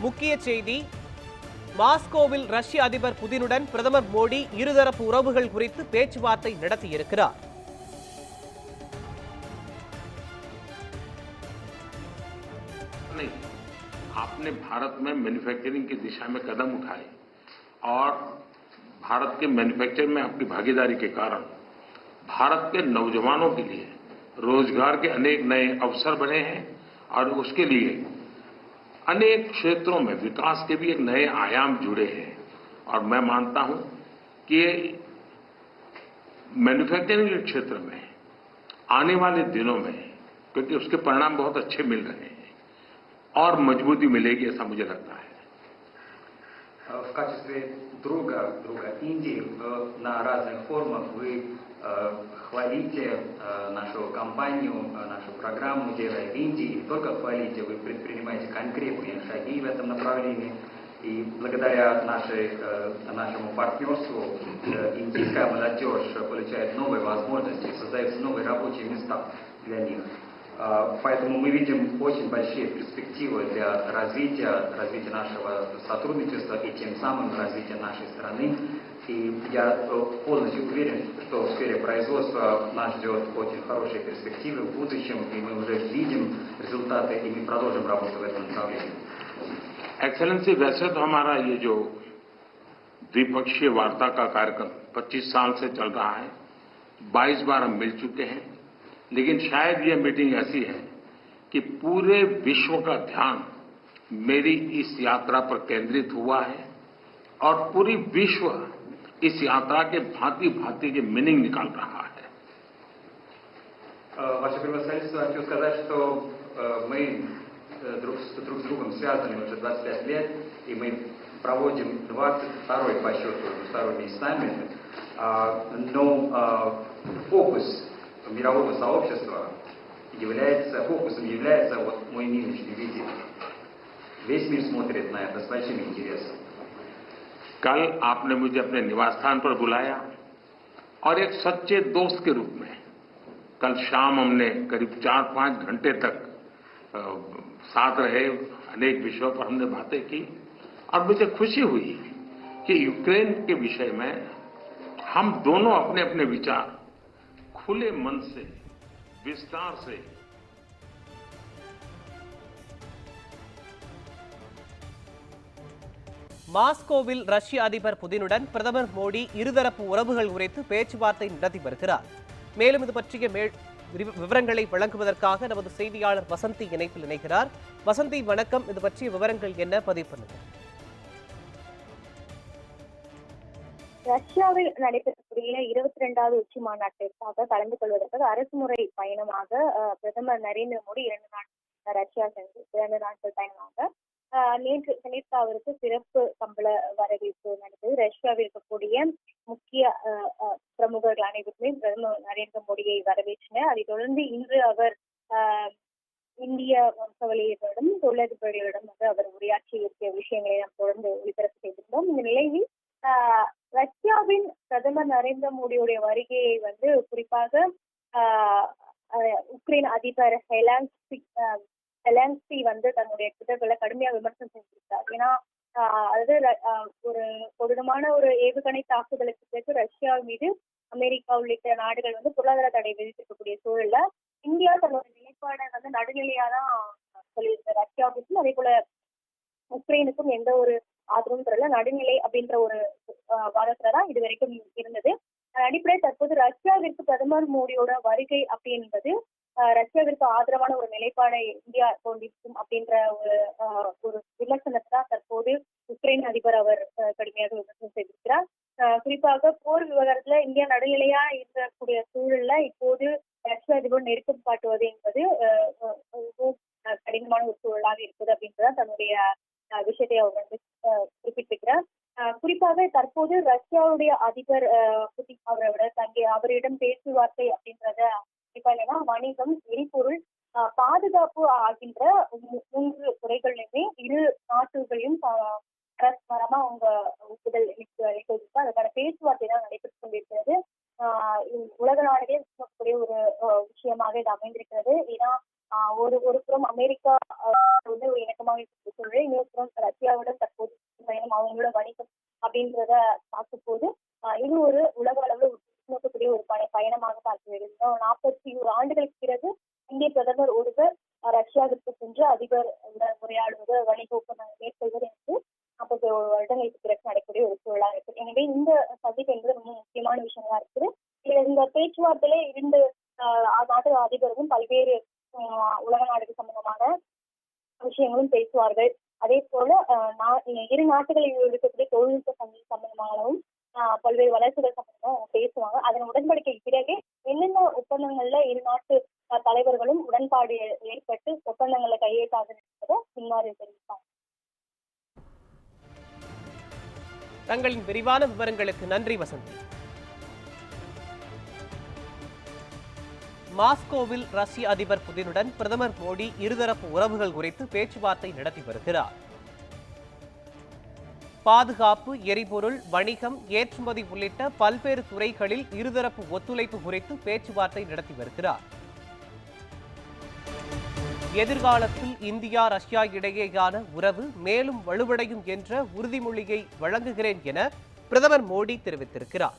முக்கிய செய்தி மாஸ்கோவில் ரஷ்ய அதிபர் புதினுடன் பிரதமர் மோடி இருதரப்பு உறவுகள் குறித்து பேச்சுவார்த்தை நடத்தியிருக்கிறார் नहीं आपने भारत में मैन्युफैक्चरिंग की दिशा में कदम उठाए और भारत के मैन्युफैक्चरिंग में अपनी भागीदारी के कारण भारत के नौजवानों के लिए रोजगार के अनेक नए अवसर बने हैं और उसके लिए अनेक क्षेत्रों में विकास के भी एक नए आयाम जुड़े हैं और मैं मानता हूं कि मैन्युफैक्चरिंग के क्षेत्र में आने वाले दिनों में क्योंकि उसके परिणाम बहुत अच्छे मिल रहे हैं और मजबूती मिलेगी ऐसा मुझे लगता है В качестве друга, друга Индии э, на разных форумах вы э, хвалите э, нашу компанию, э, нашу программу «Делая в Индии». Не только хвалите, вы предпринимаете конкретные шаги в этом направлении. И благодаря нашей, э, нашему партнерству э, индийская молодежь получает новые возможности, создаются новые рабочие места для них. А, Поэтому мы видим очень большие перспективы для развития, развития нашего сотрудничества и тем самым развития нашей страны. И я э, полностью уверен, что в сфере производства нас ждет очень хорошие перспективы в будущем, и мы уже видим результаты, и мы продолжим работу в этом направлении. एक्सेलेंसी वैसे तो हमारा ये जो द्विपक्षीय वार्ता का कार्यक्रम 25 साल से चल रहा है 22 बार हम मिल चुके हैं लेकिन शायद ये मीटिंग ऐसी है कि पूरे विश्व का ध्यान मेरी इस यात्रा पर केंद्रित हुआ है और पूरी विश्व इस यात्रा के भांति भांति के मीनिंग निकाल रहा है Э, Ваше превосходительство, хочу сказать, что э, мы э, друг с, друг с другом связаны уже 25 лет, и мы проводим 22-й по счету двусторонний саммит, А, но а, фокус мирового сообщества является, фокусом является вот мой нынешний визит. Весь мир смотрит на это с большим интересом. कल आपने मुझे अपने निवास स्थान पर बुलाया और एक सच्चे दोस्त के रूप में कल शाम हमने करीब चार पांच घंटे तक अ, साथ रहे अनेक विषयों पर हमने बातें की और मुझे खुशी हुई कि यूक्रेन के विषय में हम दोनों अपने अपने विचार खुले मन से विस्तार से மாஸ்கோவில் ரஷ்ய அதிபர் புதினுடன் பிரதமர் மோடி இருதரப்பு உறவுகள் குறித்து பேச்சுவார்த்தை நடத்தி வருகிறார் மேலும் இது பற்றிய மே- விரி- விவரங்களை வழங்குவதற்காக நமது செய்தியாளர் வசந்தி இணைப்பில் இணைகிறார் வசந்தி வணக்கம் இது பற்றிய விவரங்கள் என்ன பதிவு பண்ணுங்க ரஷ்யாவில் நடைபெறக்கூடிய இருபத்தி ரெண்டாவது உச்சி மாநாட்டிற்காக கலந்து கொள்வதற்கு அரசுமுறை பயணமாக பிரதமர் நரேந்திர மோடி இரண்டு நாள் ரஷ்யா சென்று இரண்டு நாட்கள் பயணமாக நேற்று செனிட்காவிற்கு சிறப்பு கம்பள வரவேற்பு நடந்தது. ரஷ்யாவில் இருக்கக்கூடிய முக்கிய அஹ், பிரமுகர்கள் அனைவருமே பிரதமர் நரேந்திர மோடியை வரவேற்றனர். அதைத் தொடர்ந்து இன்று அவர் இந்திய வம்சாவளியரிடம் தொழிலதிபர்களிடம் வந்து அவர் உரையாற்றி இருக்கிய விஷயங்களை நாம் தொடர்ந்து ஒளிபரப்பு செய்திருந்தோம். இந்த நிலையில் ஆஹ் ரஷ்யாவின் பிரதமர் நரேந்திர மோடியுடைய வருகையை வந்து குறிப்பாக உக்ரைன் அதிபர் ஹெலான்ஸ்கி ஹெலான்ஸ்கி வந்து தன்னுடைய ட்விட்டர்ல கடுமையா விமர்சனம் செஞ்சிருக்கார். ஏன்னா அதாவது ஒரு கொடூரமான ஒரு ஏவுகணை தாக்குதலுக்கு பிறகு ரஷ்யா மீது அமெரிக்கா உள்ளிட்ட நாடுகள் வந்து பொருளாதார தடை விதித்திருக்கக்கூடிய சூழல்ல இந்தியா தன்னோட நிலைப்பாடை வந்து நடுநிலையா தான் சொல்லியிருக்கு ரஷ்யாவுக்கும் அதே போல உக்ரைனுக்கும் எந்த ஒரு ஆதரவும் தரல. நடுநிலை அப்படின்ற ஒரு ஆஹ், வாதத்துல தான் இது வரைக்கும் இருந்தது அடிப்படையில் தற்போது ரஷ்யாவிற்கு பிரதமர் மோடியோட வருகை அப்படின்றது ரஷ்யாவிற்கு ஆதரவான ஒரு நிலைப்பாடை இந்தியா கொண்டிருக்கும் அப்படின்ற ஒரு ஒரு விமர்சனத்தை தான் தற்போது உக்ரைன் அதிபர் அவர் கடுமையாக விமர்சனம் செய்திருக்கிறார். குறிப்பாக போர் விவகாரத்துல இந்தியா நடுநிலையா இருக்கக்கூடிய சூழல்ல இப்போது ரஷ்ய அதிபர் நெருக்கம் காட்டுவது என்பது கடினமான ஒரு சூழலாக இருக்குது அப்படின்றதான் தன்னுடைய விஷயத்தை அவர் வந்து குறிப்பிட்டிருக்கிறார். குறிப்பாக தற்போது ரஷ்யாவுடைய அதிபர் ஆஹ், புதின் அவரோட தங்கை அவரிடம் பேச்சுவார்த்தை அப்படின்றத குறிப்பா என்னன்னா வணிகம் எரிபொருள் பாதுகாப்பு ஆகின்ற மூ- மூன்று துறைகளிலுமே இரு நாட்டுகளையும் பரஸ்பரமா அவங்க ஒப்புதல் அளித்து அதற்கான அதுக்கான பேச்சுவார்த்தை தான் நடைபெற்றுக் கொண்டிருக்கிறது. ஆஹ் உலக நாடுகளே இருக்கக்கூடிய ஒரு விஷயமாக இது அமைந்திருக்கிறது. ஏன்னா ஒரு ஒரு புறம் அமெரிக்கா ஆஹ், வந்து ஒரு இணக்கமாக இருக்கக்கூடிய சூழல் இன்னொரு புறம் ரஷ்யாவுடன் தற்போது பயணம் அவங்களோட வணிகம் அப்படின்றத பார்க்கும் போது இது ஒரு உலக அளவில் நோக்கக்கூடிய ஒரு பய பயணமாக பார்க்க வேண்டும். நாற்பத்தி ஒரு ஆண்டுகளுக்கு பிறகு இந்திய பிரதமர் ஒருவர் ரஷ்யாவிற்கு சென்று அதிபர் உரையாடுவது வணிக ஒப்பந்தம் மேற்கொள்வது என்று நாற்பத்தி ஒரு வருடங்களுக்கு பிறகு நடக்கக்கூடிய ஒரு சூழலா இருக்கு எனவே இந்த சந்திப்பு என்பது ரொம்ப முக்கியமான விஷயமா இருக்குது. இதுல இந்த பேச்சுவார்த்தையில இரண்டு ஆஹ் நாட்டு அதிபரும் பல்வேறு ஆஹ் உலக நாடுகள் சம்பந்தமான விஷயங்களும் பேசுவார்கள். அதே போல இரு நாட்டுகளில் இருக்கக்கூடிய தொழில்நுட்ப சம்பந்த சம்பந்தமாகவும் பல்வேறு வளர்ச்சிகள் சம்பந்தமா அவங்க பேசுவாங்க. அதன் உடன்படிக்கைக்கு பிறகு என்னென்ன ஒப்பந்தங்கள்ல இரு நாட்டு தலைவர்களும் உடன்பாடு ஏற்பட்டு ஒப்பந்தங்களை கையெழுத்தாகுது பின்மாறி தெரிவிப்பாங்க தங்களின் விரிவான விவரங்களுக்கு நன்றி வசந்தி. மாஸ்கோவில் ரஷ்ய அதிபர் புதினுடன் பிரதமர் மோடி இருதரப்பு உறவுகள் குறித்து பேச்சுவார்த்தை நடத்தி வருகிறார். பாதுகாப்பு எரிபொருள் வணிகம் ஏற்றுமதி உள்ளிட்ட பல்வேறு துறைகளில் இருதரப்பு ஒத்துழைப்பு குறித்து பேச்சுவார்த்தை நடத்தி வருகிறார். எதிர்காலத்தில் இந்தியா ரஷ்யா இடையேயான உறவு மேலும் வலுவடையும் என்ற உறுதிமொழியை வழங்குகிறேன் என பிரதமர் மோடி தெரிவித்திருக்கிறார்.